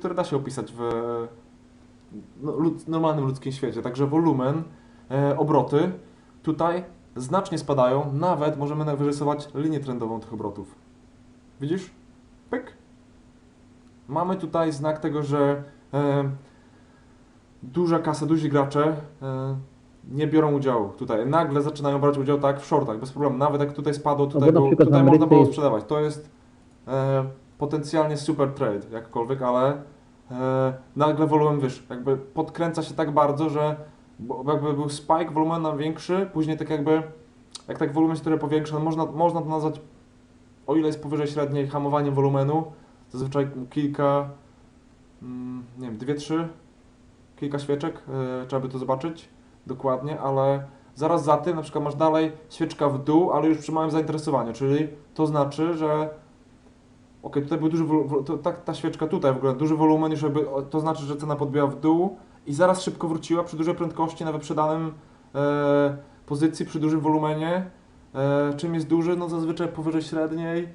które da się opisać w no, normalnym ludzkim świecie. Także wolumen, e, obroty tutaj znacznie spadają, nawet możemy wyrysować linię trendową tych obrotów. Widzisz? Pyk. Mamy tutaj znak tego, że e, duża kasa, duzi gracze e, nie biorą udziału tutaj. Nagle zaczynają brać udział tak w shortach, bez problemu. Nawet jak tutaj spadło, tutaj, na było, tutaj można było sprzedawać. To jest potencjalnie super trade, jakkolwiek, ale e, nagle wolumen wyższy. Jakby podkręca się tak bardzo, że jakby był spike, wolumen nam większy, później tak jakby, jak tak wolumen się trochę powiększa, no można, można to nazwać, o ile jest powyżej średniej, hamowaniem wolumenu, zazwyczaj kilka, mm, nie wiem, dwie, trzy, kilka świeczek, e, trzeba by to zobaczyć dokładnie, ale zaraz za tym na przykład masz dalej świeczka w dół, ale już przy małym zainteresowaniu, czyli to znaczy, że ok, tutaj był duży, to, ta, ta świeczka tutaj w ogóle, duży wolumen, już jakby, to znaczy, że cena podbiła w dół i zaraz szybko wróciła przy dużej prędkości na wyprzedanym e, pozycji, przy dużym wolumenie. E, czym jest duży? No zazwyczaj powyżej średniej,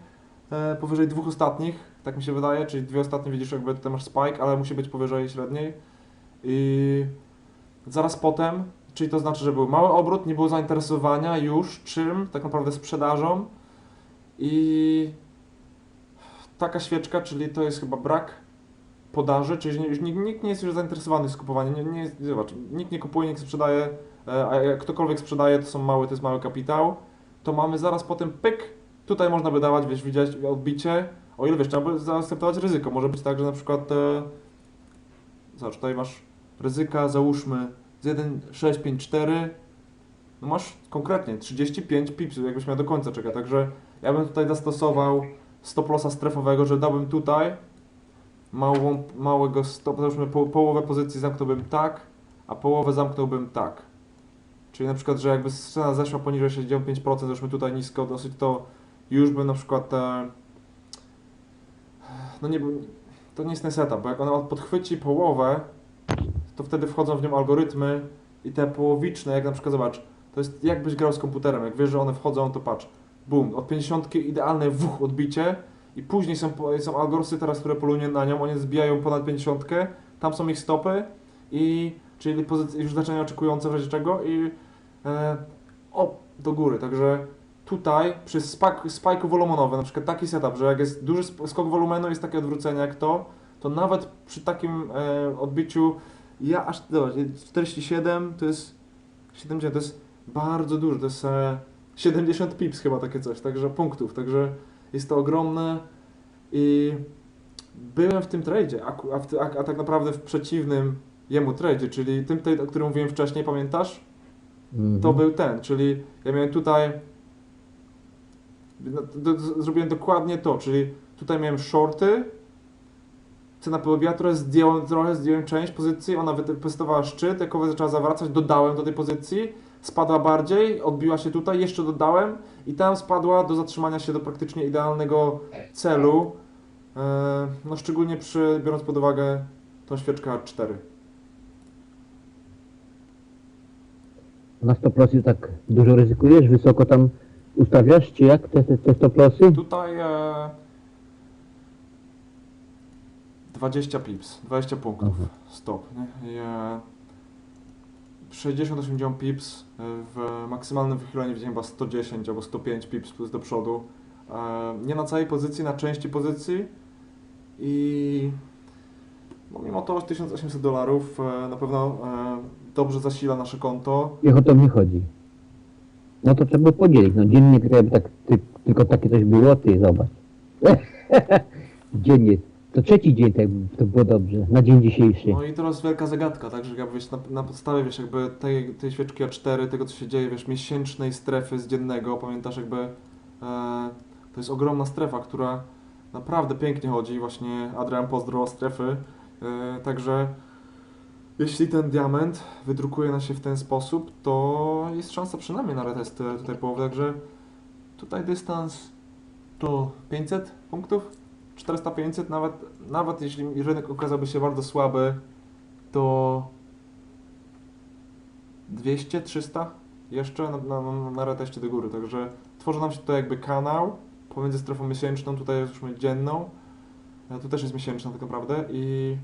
e, powyżej dwóch ostatnich, tak mi się wydaje, czyli dwie ostatnie widzisz jakby tutaj masz spike, ale musi być powyżej średniej. I zaraz potem, czyli to znaczy, że był mały obrót, nie było zainteresowania już czym, tak naprawdę sprzedażą i taka świeczka, czyli to jest chyba brak podaży, czyli już nikt, nikt nie jest już zainteresowany skupowaniem, nie, nie zobacz, nikt nie kupuje, nikt sprzedaje, e, a jak ktokolwiek sprzedaje, to są małe, to jest mały kapitał, to mamy zaraz potem pyk, tutaj można by dawać, wiesz, widziałeś odbicie, o ile wiesz, trzeba by zaakceptować ryzyko, może być tak, że na przykład, e, zobacz, tutaj masz ryzyka, załóżmy z 1,654, no masz konkretnie 35 pips, jakbyś miał do końca czekać, także ja bym tutaj zastosował stop lossa strefowego, że dałbym tutaj małą, małego stop, załóżmy po, połowę pozycji zamknąłbym tak, a połowę zamknąłbym tak. Czyli na przykład, że jakby cena zeszła poniżej 65%, załóżmy tutaj nisko dosyć, to już bym na przykład e, no nie, to nie jest ten setup, bo jak ona podchwyci połowę, to wtedy wchodzą w nią algorytmy i te połowiczne, jak na przykład zobacz, to jest jakbyś grał z komputerem, jak wiesz, że one wchodzą, to patrz, bum, od 50 idealne wuch odbicie i później są, są algorytmy teraz, które polują na nią, one zbijają ponad 50, tam są ich stopy i czyli pozycje już znaczenia oczekujące w razie czego i e, o, do góry, także tutaj przy spike, spike'u wolumenowym, na przykład taki setup, że jak jest duży skok wolumenu, jest takie odwrócenie jak to, to nawet przy takim e, odbiciu ja aż, zobacz, 47 to jest 70, to jest bardzo dużo, to jest e, 70 pips chyba takie coś, także punktów, także jest to ogromne i byłem w tym tradzie, a, a, a, tak naprawdę w przeciwnym jemu tradzie, czyli tym, tej, o którym mówiłem wcześniej, pamiętasz? Mhm. To był ten, czyli ja miałem tutaj, no, do, do, zrobiłem dokładnie to, czyli tutaj miałem shorty, cena pobiła, trochę zdjąłem, trochę zdjąłem część pozycji, ona wytestowała szczyt, jak owa zaczęła zawracać, dodałem do tej pozycji, spadła bardziej, odbiła się tutaj, jeszcze dodałem i tam spadła do zatrzymania się do praktycznie idealnego celu, e, no szczególnie przy, biorąc pod uwagę tą świeczkę A4. Na 100% tak dużo ryzykujesz, wysoko tam ustawiasz, czy jak te, te, te 100%? Tutaj e, 20 pips, 20 punktów, Mhm. stop. Nie? 60-80 pips e, w maksymalnym wychyleniu widziałem chyba 110 albo 105 pips plus do przodu. E, nie na całej pozycji, na części pozycji i no, mimo to 1800 dolarów e, na pewno dobrze zasila nasze konto. Niech o to mi chodzi. No to trzeba podzielić, no dziennie tak, ty, tylko takie coś było, ty zobacz. Dziennie, to trzeci dzień tak to było dobrze, na dzień dzisiejszy. No i teraz wielka zagadka, tak, że jakby wiesz, na, na podstawie wiesz, jakby tej, tej świeczki A4, tego co się dzieje, wiesz, miesięcznej strefy z dziennego, pamiętasz jakby e, to jest ogromna strefa, która naprawdę pięknie chodzi, właśnie Adrian pozdro strefy, e, także jeśli ten diament wydrukuje nam się w ten sposób, to jest szansa przynajmniej na retest tutaj połowy, także tutaj dystans to 500 punktów, 400-500, nawet, nawet jeśli rynek okazałby się bardzo słaby, to 200-300 jeszcze na, na, na reteście do góry, także tworzy nam się tutaj jakby kanał pomiędzy strefą miesięczną, tutaj już mamy dzienną. E, Tu też jest miesięczna tak naprawdę i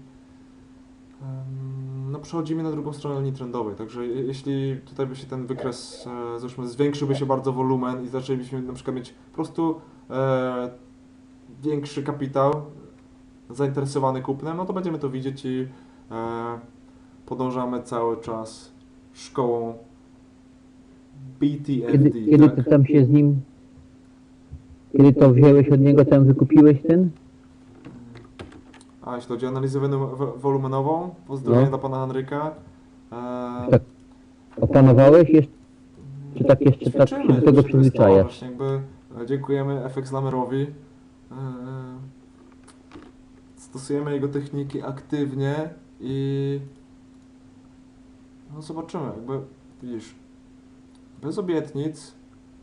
no przechodzimy na drugą stronę linii trendowej, także je- jeśli tutaj by się ten wykres, e, załóżmy, zwiększyłby się bardzo wolumen i zaczęlibyśmy na przykład mieć po prostu e, większy kapitał zainteresowany kupnem, no to będziemy to widzieć i e, podążamy cały czas szkołą BTFD, Kiedy, kiedy tak? ty tam się z nim... Kiedy to wziąłeś od niego, tam wykupiłeś ten? A jeśli chodzi o analizę wolumenową, pozdrowienia No. dla pana Henryka. E, Tak. Opanowałeś jeszcze? Czy tak jeszcze tak się do tego to to przyzwyczajasz? E, dziękujemy FX Lamerowi. E, stosujemy jego techniki aktywnie i no zobaczymy, jakby widzisz, bez obietnic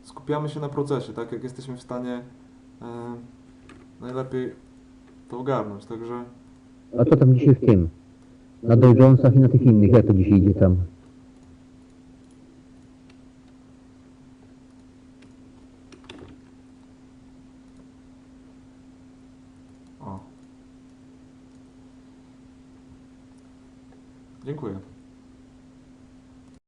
skupiamy się na procesie, tak jak jesteśmy w stanie e, najlepiej to ogarnąć, także A co tam dzisiaj w tym? Na Dow i na tych innych, jak to dzisiaj idzie tam? o. Dziękuję.